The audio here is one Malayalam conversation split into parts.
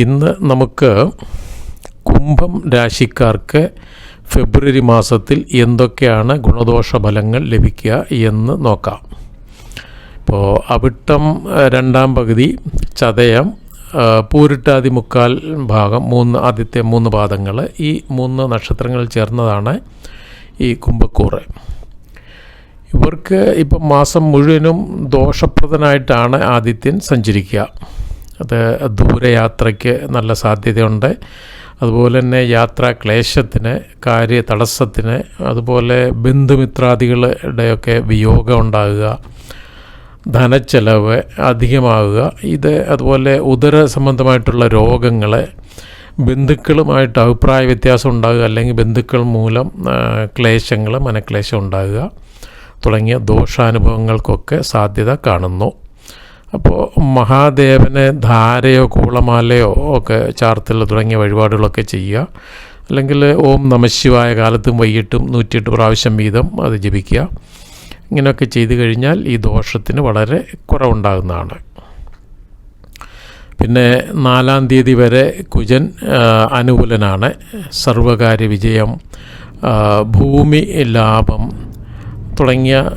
ഇന്ന് നമുക്ക് കുംഭം രാശിക്കാർക്ക് ഫെബ്രുവരി മാസത്തിൽ എന്തൊക്കെയാണ് ഗുണദോഷ ഫലങ്ങൾ ലഭിക്കുക എന്ന് നോക്കാം. ഇപ്പോൾ അവിട്ടം രണ്ടാം പകുതി ചതയം പൂരിട്ടാതി മുക്കാൽ ഭാഗം മൂന്ന് ആദ്യത്തെ മൂന്ന് പാദങ്ങൾ ഈ മൂന്ന് നക്ഷത്രങ്ങൾ ചേർന്നതാണ് ഈ കുംഭക്കൂറ്. ഇവർക്ക് ഇപ്പം മാസം മുഴുവനും ദോഷപ്രദനായിട്ടാണ് ആദിത്യൻ സഞ്ചരിക്കുക. അത് ദൂരയാത്രയ്ക്ക് നല്ല സാധ്യതയുണ്ട്. അതുപോലെ തന്നെ യാത്രാ ക്ലേശത്തിന് കാര്യ തടസ്സത്തിന് അതുപോലെ ബന്ധുമിത്രാദികളുടെയൊക്കെ വിയോഗം ഉണ്ടാകുക ധനച്ചെലവ് അധികമാകുക ഇത് അതുപോലെ ഉദര സംബന്ധമായിട്ടുള്ള രോഗങ്ങൾ ബന്ധുക്കളുമായിട്ട് അഭിപ്രായ വ്യത്യാസം ഉണ്ടാകുക അല്ലെങ്കിൽ ബന്ധുക്കൾ മൂലം ക്ലേശങ്ങൾ മനക്ലേശം ഉണ്ടാകുക തുടങ്ങിയ ദോഷാനുഭവങ്ങൾക്കൊക്കെ സാധ്യത കാണുന്നു. അപ്പോൾ മഹാദേവനെ ധാരയോ കൂളമാലയോ ഒക്കെ ചാർത്തൽ തുടങ്ങിയ വഴിപാടുകളൊക്കെ ചെയ്യുക. അല്ലെങ്കിൽ ഓം നമശിവായ കാലത്തും വൈകിട്ടും നൂറ്റിയെട്ട് പ്രാവശ്യം വീതം അത് ജപിക്കുക. ഇങ്ങനെയൊക്കെ ചെയ്തു കഴിഞ്ഞാൽ ഈ ദോഷത്തിന് വളരെ കുറവുണ്ടാകുന്നതാണ്. പിന്നെ നാലാം തീയതി വരെ കുജൻ അനുകൂലനാണ്. സർവകാര്യ വിജയം ഭൂമി ലാഭം തുടങ്ങിയ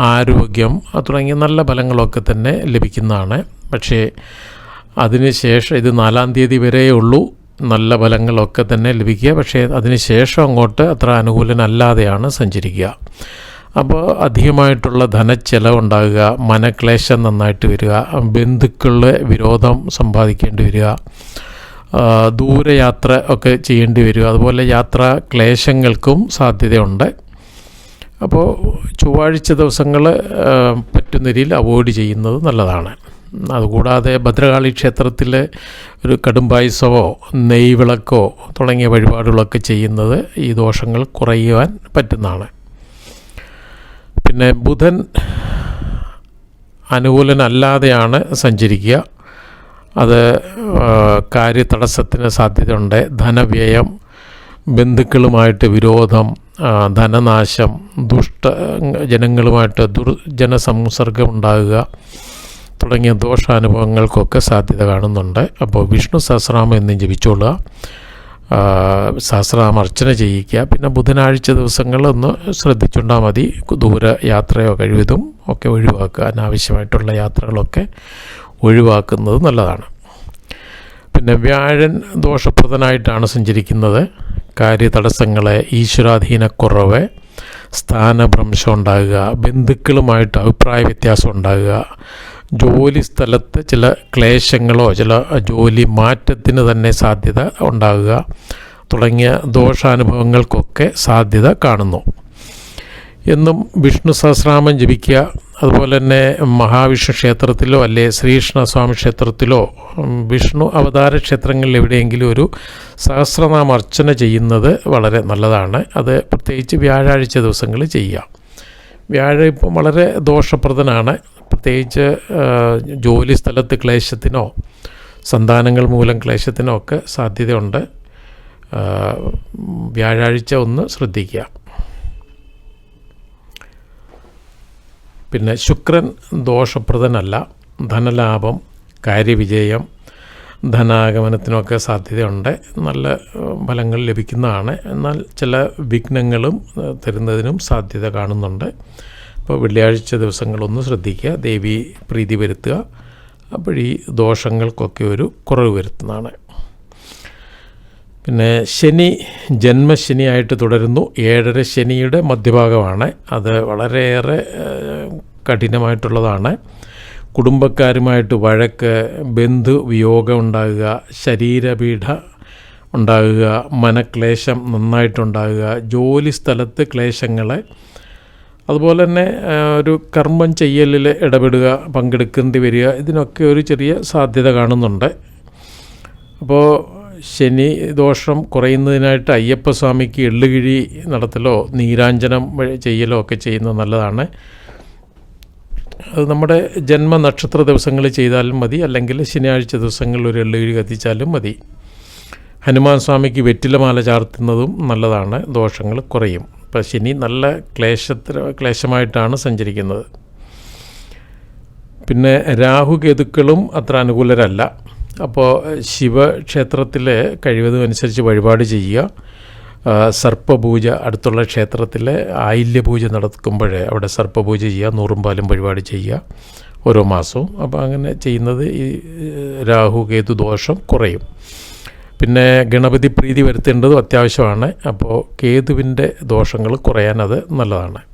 ആരോഗ്യം തുടങ്ങിയ നല്ല ഫലങ്ങളൊക്കെ തന്നെ ലഭിക്കുന്നതാണ്. പക്ഷേ അതിനുശേഷം ഇത് നാലാം തീയതി വരെയേ ഉള്ളൂ. നല്ല ഫലങ്ങളൊക്കെ തന്നെ ലഭിക്കുക. പക്ഷേ അതിനുശേഷം അങ്ങോട്ട് അത്ര അനുകൂലനല്ലാതെയാണ് സഞ്ചരിക്കുക. അപ്പോൾ അധികമായിട്ടുള്ള ധനച്ചെലവുണ്ടാകുക മനക്ലേശം നന്നായിട്ട് വരിക ബന്ധുക്കളുടെ വിരോധം സമ്പാദിക്കേണ്ടി വരിക ദൂരയാത്ര ഒക്കെ ചെയ്യേണ്ടി വരിക അതുപോലെ യാത്രാ ക്ലേശങ്ങൾക്കും സാധ്യതയുണ്ട്. അപ്പോൾ ചൊവ്വാഴ്ച ദിവസങ്ങൾ പറ്റുന്ന രീതിയിൽ അവോയ്ഡ് ചെയ്യുന്നത് നല്ലതാണ്. അതുകൂടാതെ ഭദ്രകാളി ക്ഷേത്രത്തിൽ ഒരു കടുംപായസമോ നെയ്വിളക്കോ തുടങ്ങിയ വഴിപാടുകളൊക്കെ ചെയ്യുന്നത് ഈ ദോഷങ്ങൾ കുറയുവാൻ പറ്റുന്നതാണ്. പിന്നെ ബുധൻ അനുകൂലനല്ലാതെയാണ് സഞ്ചരിക്കുക. അത് കാര്യതടസ്സത്തിന് സാധ്യതയുണ്ട്. ധനവ്യയം ബന്ധുക്കളുമായിട്ട് വിരോധം ധനനാശം ദുഷ്ട ജനങ്ങളുമായിട്ട് ദുർജനസംസർഗം ഉണ്ടാകുക തുടങ്ങിയ ദോഷാനുഭവങ്ങൾക്കൊക്കെ സാധ്യത കാണുന്നുണ്ട്. അപ്പോൾ വിഷ്ണു സഹസ്രനാമം എന്നും ജപിച്ചോളുക. സഹസ്രനാമം അർച്ചന ചെയ്യിക്കുക. പിന്നെ ബുധനാഴ്ച ദിവസങ്ങളൊന്ന് ശ്രദ്ധിച്ചുണ്ടാൽ മതി. ദൂര യാത്രയോ കഴിവതും ഒക്കെ ഒഴിവാക്കുക. അനാവശ്യമായിട്ടുള്ള യാത്രകളൊക്കെ ഒഴിവാക്കുന്നത് നല്ലതാണ്. പിന്നെ വ്യാഴൻ ദോഷപ്രദനായിട്ടാണ് സഞ്ചരിക്കുന്നത്. കാര്യതടസ്സങ്ങളെ ഈശ്വരാധീനക്കുറവ് സ്ഥാനഭ്രംശം ഉണ്ടാകുക ബന്ധുക്കളുമായിട്ട് അഭിപ്രായ വ്യത്യാസം ഉണ്ടാകുക ജോലി സ്ഥലത്ത് ചില ക്ലേശങ്ങളോ ചില ജോലി മാറ്റത്തിന് തന്നെ സാധ്യത ഉണ്ടാകുക തുടങ്ങിയ ദോഷാനുഭവങ്ങൾക്കൊക്കെ സാധ്യത കാണുന്നു. എന്നും വിഷ്ണു സഹസ്രാമം ജപിക്കുക. അതുപോലെ തന്നെ മഹാവിഷ്ണു ക്ഷേത്രത്തിലോ അല്ലെ ശ്രീകൃഷ്ണസ്വാമി ക്ഷേത്രത്തിലോ വിഷ്ണു അവതാര ക്ഷേത്രങ്ങളിൽ എവിടെയെങ്കിലും ഒരു സഹസ്രനാമ അർച്ചന ചെയ്യുന്നത് വളരെ നല്ലതാണ്. അത് പ്രത്യേകിച്ച് വ്യാഴാഴ്ച ദിവസങ്ങളിൽ ചെയ്യുക. വ്യാഴം ഇപ്പം വളരെ ദോഷപ്രദനാണ്. പ്രത്യേകിച്ച് ജോലി സ്ഥലത്ത് ക്ലേശത്തിനോ സന്താനങ്ങൾ മൂലം ക്ലേശത്തിനോ ഒക്കെ സാധ്യതയുണ്ട്. വ്യാഴാഴ്ച ഒന്ന് ശ്രദ്ധിക്കുക. പിന്നെ ശുക്രൻ ദോഷപ്രദനല്ല. ധനലാഭം കാര്യവിജയം ധനാഗമനത്തിനൊക്കെ സാധ്യതയുണ്ട്. നല്ല ഫലങ്ങൾ ലഭിക്കുന്നതാണ്. എന്നാൽ ചില വിഘ്നങ്ങളും തരുന്നതിനും സാധ്യത കാണുന്നുണ്ട്. അപ്പോൾ വെള്ളിയാഴ്ച ദിവസങ്ങളൊന്ന് ശ്രദ്ധിക്കുക. ദേവി പ്രീതി വരുത്തുക. അപ്പോൾ ഈ ദോഷങ്ങൾക്കൊക്കെ ഒരു കുറവ് വരുത്തുന്നതാണ്. പിന്നെ ശനി ജന്മശനിയായിട്ട് തുടരുന്നു. ഏഴര ശനിയുടെ മധ്യഭാഗമാണ്. അത് വളരെയേറെ കഠിനമായിട്ടുള്ളതാണ്. കുടുംബക്കാരുമായിട്ട് വഴക്ക് ബന്ധു വിയോഗം ഉണ്ടാകുക ശരീരപീഠ ഉണ്ടാകുക മനക്ലേശം നന്നായിട്ടുണ്ടാകുക ജോലി സ്ഥലത്ത് ക്ലേശങ്ങൾ അതുപോലെ തന്നെ ഒരു കർമ്മം ചെയ്യലിൽ ഇടപെടുക പങ്കെടുക്കേണ്ടി വരിക ഇതിനൊക്കെ ഒരു ചെറിയ സാധ്യത കാണുന്നുണ്ട്. അപ്പോൾ ശനി ദോഷം കുറയുന്നതിനായിട്ട് അയ്യപ്പസ്വാമിക്ക് എള്ളുകിഴി നടത്തലോ നീരാഞ്ജനം ചെയ്യലോ ഒക്കെ ചെയ്യുന്നത് നല്ലതാണ്. അത് നമ്മുടെ ജന്മനക്ഷത്ര ദിവസങ്ങളിൽ ചെയ്താലും മതി അല്ലെങ്കിൽ ശനിയാഴ്ച ദിവസങ്ങളിൽ ഒരു എള്ളുകിഴി കത്തിച്ചാലും മതി. ഹനുമാൻ സ്വാമിക്ക് വെറ്റിലമാല ചാർത്തുന്നതും നല്ലതാണ് ദോഷങ്ങൾ കുറയും. ഇപ്പം ശനി നല്ല ക്ലേശത്തിന് ക്ലേശമായിട്ടാണ് സഞ്ചരിക്കുന്നത്. പിന്നെ രാഹുകേതുക്കളും അത്ര അനുകൂലരല്ല. അപ്പോൾ ശിവക്ഷേത്രത്തിലെ കഴിവതും അനുസരിച്ച് വഴിപാട് ചെയ്യുക. സർപ്പപൂജ അടുത്തുള്ള ക്ഷേത്രത്തിലെ ആയില്യപൂജ നടക്കുമ്പോൾ അവിടെ സർപ്പപൂജ ചെയ്യുക നൂറും പാലും വഴിപാട് ചെയ്യുക ഓരോ മാസവും. അപ്പോൾ അങ്ങനെ ചെയ്യുന്നത് ഈ രാഹു കേതു ദോഷം കുറയും. പിന്നെ ഗണപതി പ്രീതി വരുത്തേണ്ടതും അത്യാവശ്യമാണ്. അപ്പോൾ കേതുവിന്റെ ദോഷങ്ങൾ കുറയാൻ അത് നല്ലതാണ്.